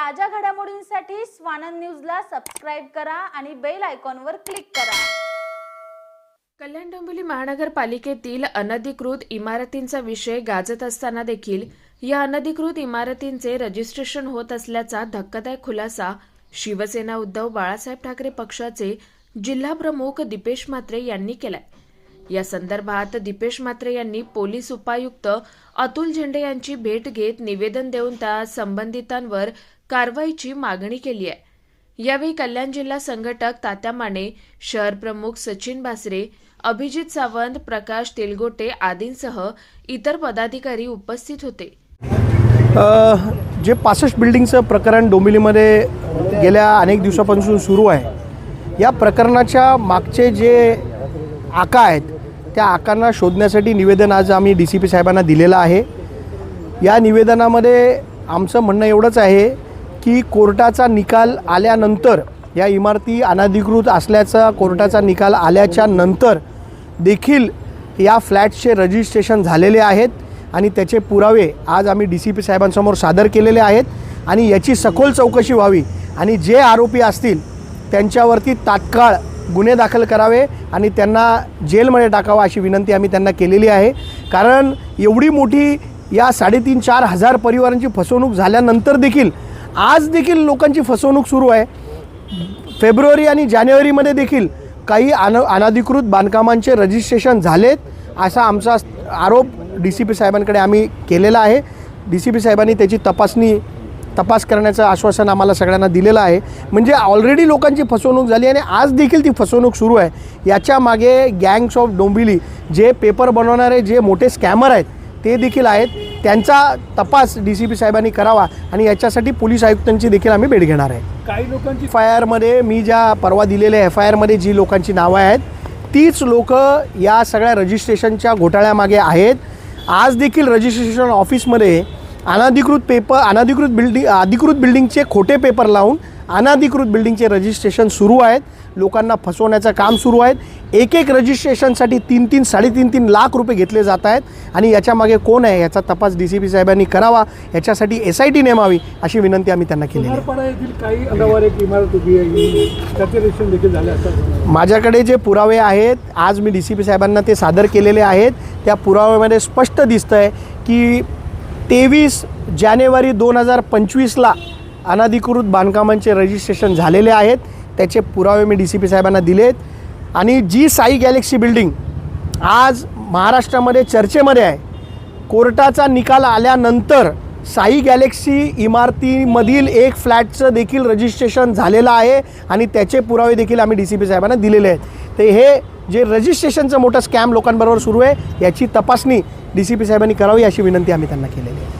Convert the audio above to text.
ताज्या घडामोडींसाठी स्वानंद न्यूजला सबस्क्राईब करा आणि बेल आयकॉनवर क्लिक करा. कल्याण डोंबिवली महानगरपालिकेतील अनधिकृत इमारतींचा विषय गाजत असताना देखील या अनधिकृत इमारतींचे रजिस्ट्रेशन होत असल्याचा धक्कादायक खुलासा शिवसेना उद्धव बाळासाहेब ठाकरे पक्षाचे जिल्हा प्रमुख दीपेश म्हात्रे यांनी केलाय. या संदर्भात दीपेश म्हात्रे यांनी पोलीस उपायुक्त अतुल झेंडे यांची भेट घेत निवेदन देऊन त्या संबंधितांवर कारवाईची मागणी केली आहे. यावेळी कल्याण जिल्हा संघटक तात्या माने शहर प्रमुख सचिन बासरे अभिजित सावंत प्रकाश तेलगोटे आदींसह इतर पदाधिकारी उपस्थित होते. जे पासष्ट बिल्डिंगचं प्रकरण डोंबिवलीमध्ये गेल्या अनेक दिवसापासून सुरू आहे. या प्रकरणाच्या मागचे जे आका आहेत त्या आकांना शोधण्यासाठी निवेदन आज आम्ही डी सी पी साहेबांना दिलेलं आहे. या निवेदनामध्ये आमचं म्हणणं एवढंच आहे की कोर्टाचा निकाल आल्यानंतर या इमारती अनधिकृत असल्याचा कोर्टाचा निकाल आल्याच्यानंतर देखील या फ्लॅटचे रजिस्ट्रेशन झालेले आहेत आणि त्याचे पुरावे आज आम्ही डी सी पी साहेबांसमोर सादर केलेले आहेत आणि याची सखोल चौकशी व्हावी आणि जे आरोपी असतील त्यांच्यावरती तात्काळ गुन्हे दाखल करावे आणि त्यांना जेलमध्ये टाकावं अशी विनंती आम्ही त्यांना केलेली आहे. कारण एवढी मोठी या साडेतीन चार हजार परिवारांची फसवणूक झाल्यानंतर देखील आज देखील लोकांची फसवणूक सुरू आहे. फेब्रुवारी आणि जानेवारीमध्ये देखील काही अन अनधिकृत बांधकामांचे रजिस्ट्रेशन झालेत असा आमचा आरोप डी सी पी साहेबांकडे आम्ही केलेला आहे. डी सी पी साहेबांनी त्याची तपासणी तपास करण्याचं आश्वासन आम्हाला सगळ्यांना दिलेलं आहे. म्हणजे ऑलरेडी लोकांची फसवणूक झाली आणि आज देखील ती फसवणूक सुरू आहे. याच्या मागे गँग्स ऑफ डोंबिली जे पेपर बनवणारे जे मोठे स्कॅमर आहेत ते देखील आहेत. त्यांचा तपास डी सी पी साहेबांनी करावा आणि याच्यासाठी पोलीस आयुक्तांची देखील आम्ही भेट घेणार आहे. काही लोकांची एफ आय आरमध्ये मी ज्या परवा दिलेल्या एफ आय आरमध्ये जी लोकांची नावं आहेत तीच लोक या सगळ्या रजिस्ट्रेशनच्या घोटाळ्यामागे आहेत. आज देखील रजिस्ट्रेशन ऑफिसमध्ये अनधिकृत पेपर अनधिकृत बिल्डिंग अधिकृत बिल्डिंगचे खोटे पेपर लावून अनधिकृत बिल्डिंगचे रजिस्ट्रेशन सुरू आहेत. लोकांना फसवण्याचं काम सुरू आहेत. एक एक रजिस्ट्रेशनसाठी तीन तीन साडेतीन तीन लाख रुपये घेतले जात आहेत. आणि याच्यामागे कोण आहे याचा तपास डी सी पी साहेबांनी करावा याच्यासाठी एस आय टी नेमावी अशी विनंती आम्ही त्यांना केली माझ्याकडे जे पुरावे आहेत आज मी डी सी पी साहेबांना ते सादर केलेले आहेत. त्या पुराव्यामध्ये स्पष्ट दिसतं आहे की तेवीस जानेवारी दोन हजार पंचवीसला अनधिकृत बांधकामांचे रजिस्ट्रेशन झालेले आहेत. त्याचे पुरावे मी डी सी पी साहेबांना दिलेत आणि जी साई गॅलेक्सी बिल्डिंग आज महाराष्ट्रामध्ये चर्चेमध्ये आहे. कोर्टाचा निकाल आल्यानंतर साई गॅलेक्सी इमारतीमधील एक फ्लॅटचं देखील रजिस्ट्रेशन झालेलं आहे आणि त्याचे पुरावे देखील आम्ही डी सी पी साहेबांना दिलेले आहेत. ते हे जे रजिस्ट्रेशनचं मोठं स्कॅम लोकांबरोबर सुरू आहे याची तपासणी डी सी पी साहेबांनी करावी अशी विनंती आम्ही त्यांना केलेली आहे.